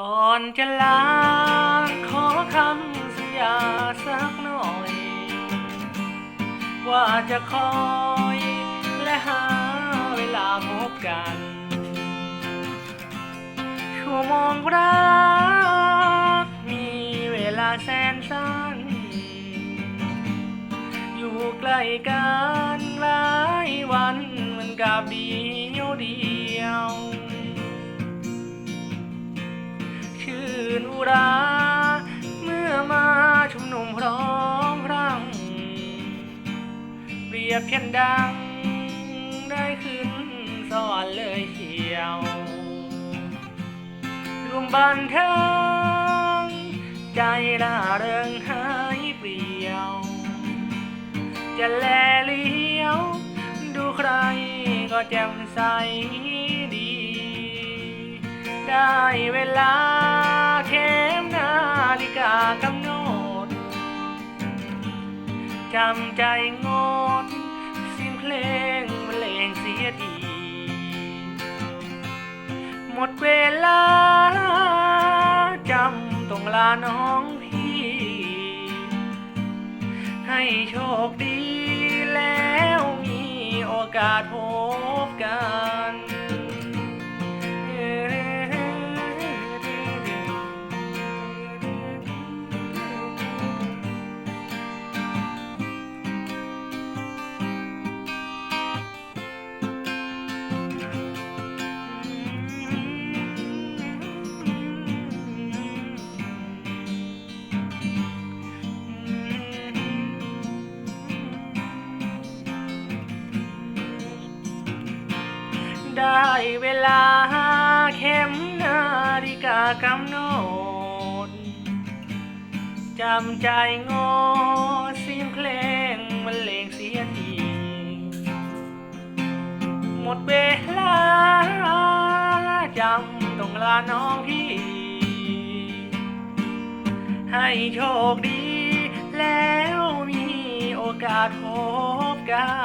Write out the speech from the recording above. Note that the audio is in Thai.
ก่อนจะลาขอคำสัญญาสักหน่อย ว่าจะคอยและหาเวลาพบกัน ชั่วโมงรักมีเวลาแสนสั้น อยู่ใกล้กันหลายวันเหมันกับเดียวดี ยบเพียนดัง ได้ขึ้นสวรรค์เลยเชียวรวมบันเทิงใจร่าเริงหายเปลี่ยว จะแลเลี้ยว ดูใครก็แจ่มใสดี ได้เวลาเข็มนาฬิกากำ จำใจงดเสียงเพลงบรรเลงเสียที หมดเวลาจำต้องลาน้องพี่ ให้โชคดีแล้วมีโอกาสพบ ได้เวลาเข็มนาฬิกากำหนด จำใจงอเสียงเพลงมันเลงเสียทีหมดเวลาจำต้องลาน้องพี่ ให้โชคดีแล้วมีโอกาสพบกัน